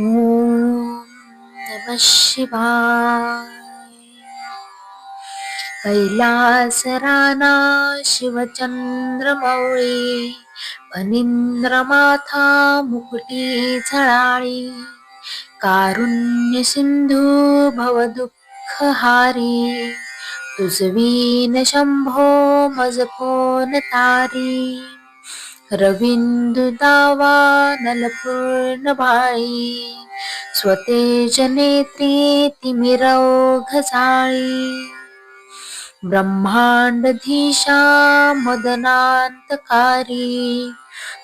ओम नम शिवाय। कैलास शिवचंद्रमौळी फणींद्रमाथा मुकुटी झळाळी कारुण्य सिंधू भवदुःखहारी तुझवीन शंभो मज कोण तारी। रविंदु दावा नलपूर्ण भाई स्वतेज नेत्री तिमिरौघ झाळी ब्रह्मांडधीशा मदनांतकारी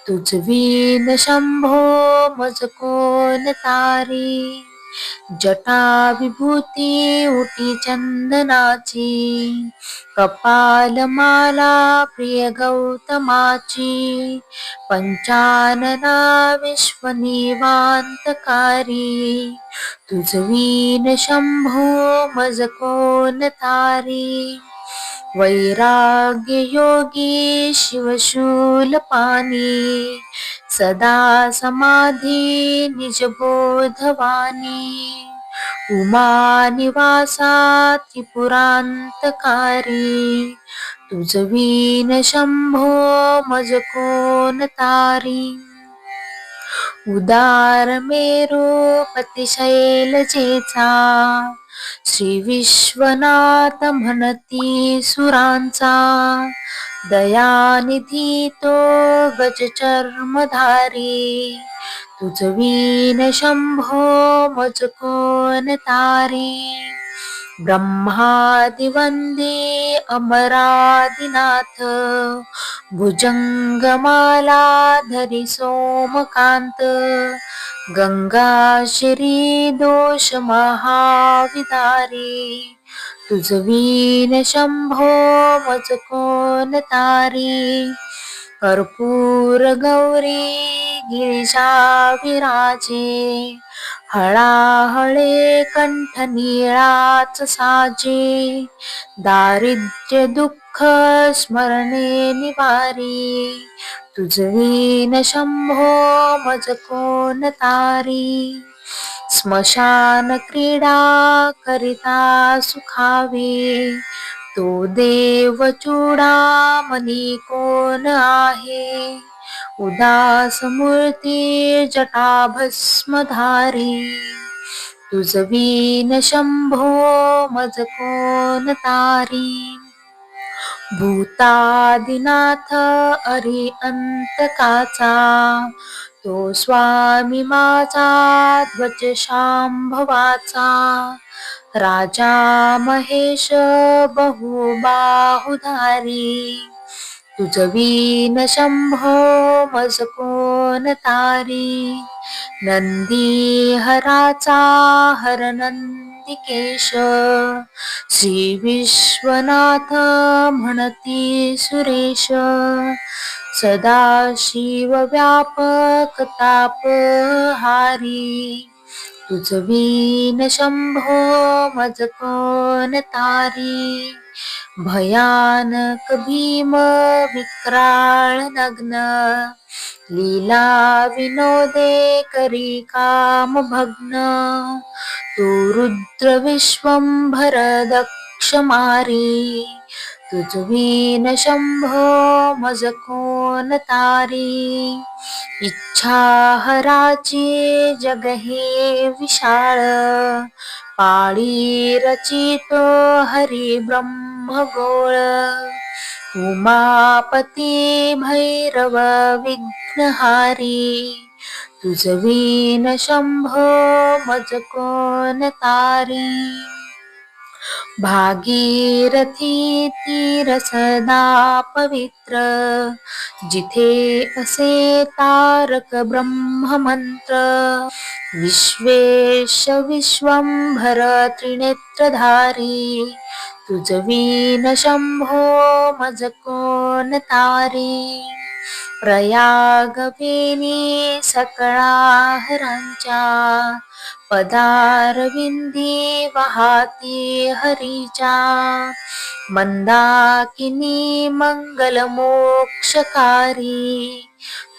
तुझवीन शंभो मज कोण तारी जटा विभूती उटी चंदनाची कपालमाला प्रिय गौतमाची पंचानना विश्वनिवांतकारी तुझवीन शंभो मज कोण तारी? वैराग्य योगी शिवशूल सदा समाधी निजबोधवानी। उमा निवासा त्रिपुरांतकारी तुझवीन शंभो मज श्री विश्वनाथ म्हणती सुरांचा दयानिधी तो गज चर्मधारी. तुझवीन शंभो मज कोण तारी? ब्रह्मादिवंदे अमरादिनाथ भुजंगमाला धरी सोमकांत गंगा श्री दोष महाविदारी गौरी गिरिजा विराजे हळाहळे कंठ निळाच साजे दारिद्र्य दुःख स्मरणे निवारी तुझवीन शंभो मज कोण तारी स्मशान क्रीडा करिता सुखावी तो देव मनी कोण आहे? उदास मूर्ती जटाभस्मधारी तुझवीन शंभो मज कोण तारी? भूतादिनाथ अरि अंतकाचा तो स्वामी माझा ध्वज शांभवाचा. राजा महेश बहुबाहुधारी तुझवीन शंभो मज कोण तारी नंदी हराचा हर नंदिकेश श्री विश्वनाथ म्हणती सुरेश सदा शिव व्यापक ताप तुझ वीन शंभो मज कोण तारी? भयानक भीम विक्राळ नग्न. लीला विनोदे करी काम भग्न. तू रुद्र विश्वंभर दक्ष मारी. तुझवीन शंभो मज कोण तारी इच्छा हराची जग हे विशाळ. पाळी रचितो हरी ब्रह्म गोळ. उमापती भैरव विघ्नहारी तुझवीन शंभो मज कोण तारी. भागीरथी तीर सदा पवित्र जिथे असे तारक ब्रह्ममंत्र विश्वेश विश्वंभर त्रिनेत्रधारी तुझवीन शंभो मज कोण तारी? प्रयागवेनी सकळा हरांच्या पदारविंदी वाहती हरीच्या मंदाकिनी मंगलमोक्षकारी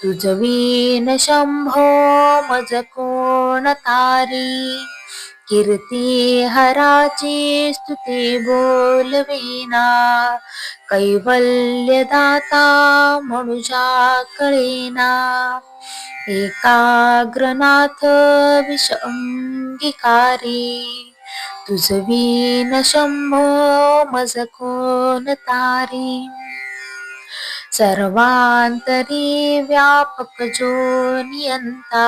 तुझवीन शंभो मज कोण तारी कीर्ती हराची स्तुती बोलविना. कैवल्यदाता मनुजा कळेना. एकाग्रनाथ विष अंगीकारी तुझवीन शंभो मज कोण तारी. सर्वांतरी व्यापक जो नियंता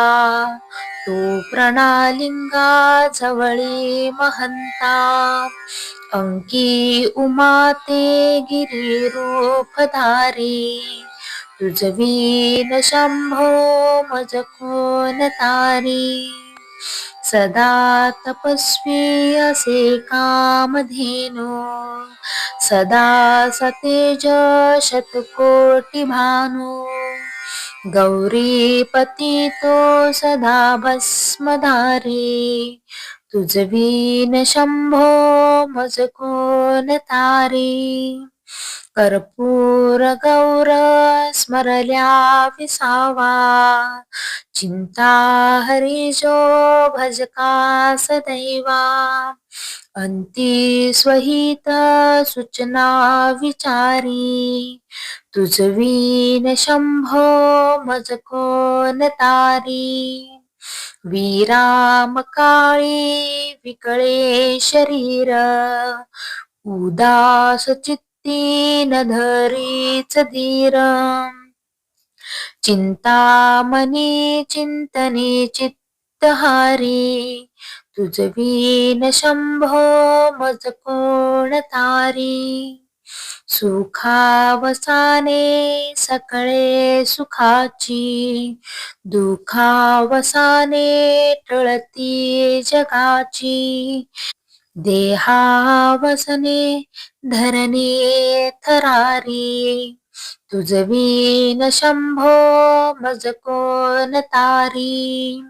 तो प्रणालिंगा जवळी महंता अंकी उमाते गिरी रूपधारी तुझवीन शंभो मज कोण तारी। सदा तपस्वी असे कामधेनो। सदा सतेज शतकोटी भानु। गौरीपती तो सदा भस्मधारी। तुझवीन शंभो मज कोण तारी। कर्पूर गौर स्मरल्या विसावा। चिंता हरिजो भजका सदैवा? अंती स्वहित सूचना विचारी। तुझवीन शंभो मज कोण तारी। विराम काळी विकळे शरीर। उदास चित्ती न धरीच धीरम चिंतामणी चिंतनी चित्तहारी तुझवीन शंभो मज कोण तारी? सुखावसाने सकळे सुखाची दुखावसाने टळती जगाची. देहावसने धरणी थरारी तुझवीन शंभो मज कोण तारी?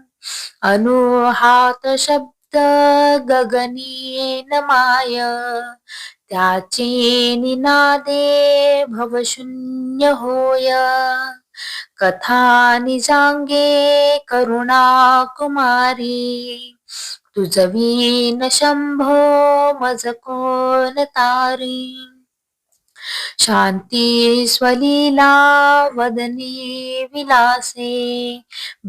अनुहात शब्द गगनीन माय। त्याचे निनादे भवशून्य होय। कथा निजांगे करुणा कुमारी तुझवीन शंभो मज कोण तारी? शांती स्वलीला वदने विलासे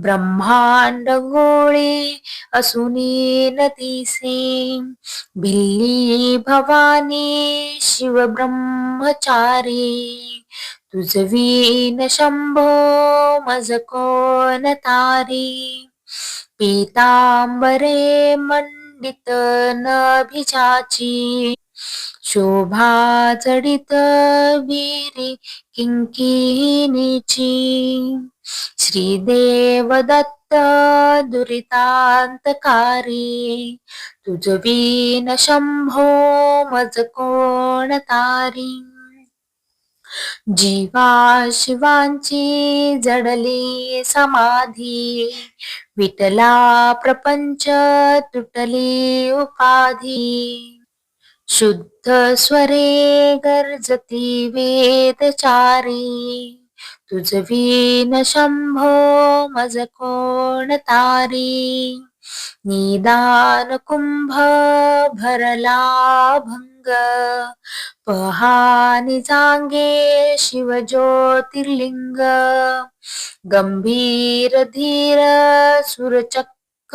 ब्रह्मांड गोळे असुनी नदीसे भिल्ली भवानी शिव ब्रह्मचारी तुझवीन शंभो मज कोण तारी पीतांबरे मंडित नभिजाची। शोभा जडित वीरी किंकिनीची श्रीदेव दत्त दुरितांतकारी. तुझवीन शंभो मज कोण तारी. जीवा शिवांची जडली समाधी. विटला प्रपंच तुटली उपाधी. शुद्ध स्वरे गर्जती वेदचारी। तुझवीन शंभो मज कोण तारी। निदान कुंभ भरला भंग पहानी जांगे शिव ज्योतिर्लिंग। गंभीर धीर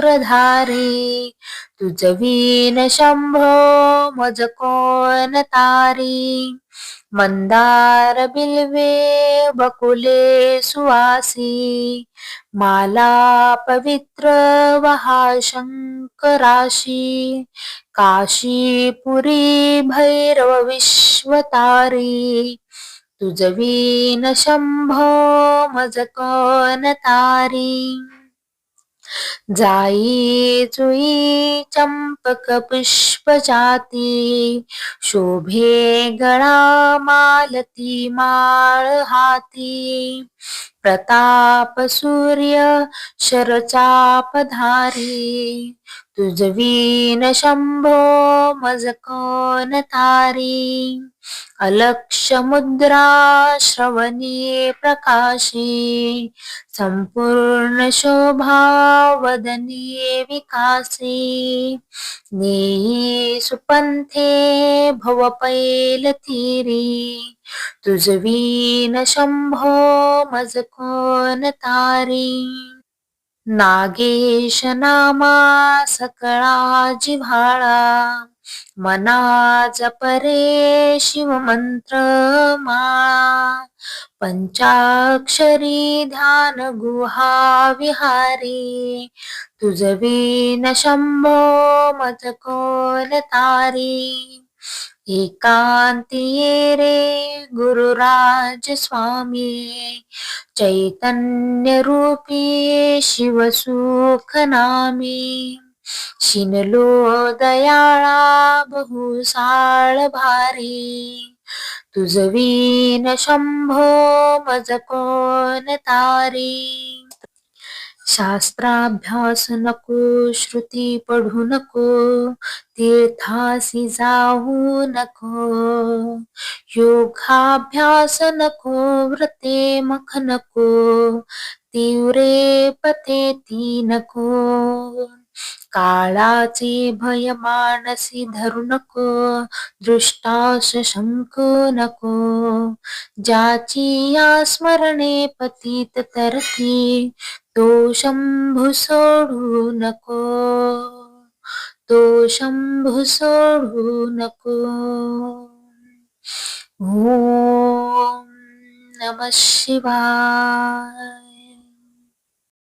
सुरचक्रधारी तुझवीन शंभो मज कोण तारी? मंदार बिल्वे बकुले सुवासी माला पवित्र वहा शंकराशी काशीपुरी भैरव विश्वतारी। तुझवीन शंभो मज कोण तारी? जाई जुई चंपक पुष्प जाती शोभे गळा मालती माळ हाती. प्रताप सूर्य शरचाप धारी तुझवीन शंभो मज कोण तारी? अलक्ष मुद्रा श्रवणी प्रकाशी संपूर्ण शोभा वदनी विकासी. नेई सुपंथे भव पैल तीरी तुझवीन शंभो मज कोण तारी? नागेश नामा सकळा जिव्हाळा मना जपरे शिवमंत्र माळा. पंचाक्षरी ध्यान गुहा विहारी तुझवीन शंभो मज तारी. एकांतिये रे गुरुराज स्वामी चैतन्य रूपी शिवसुख नामी शिनलो दयाळा बहुसाळ भारी तुझवीन शंभो मज कोण तारी. शास्त्राभ्यास नको श्रुती पढू नको तीर्थासी जाऊ नको। योगाभ्यास नको व्रते मख नको तीव्रे पते ती नको। काळाचे भय मानसी धरू नको दृष्टास शंक नको. ज्याची या स्मरणे पतित तरती तो शंभू सोडू नको. तो शंभू सोडू नको. ओम नम शिवाय.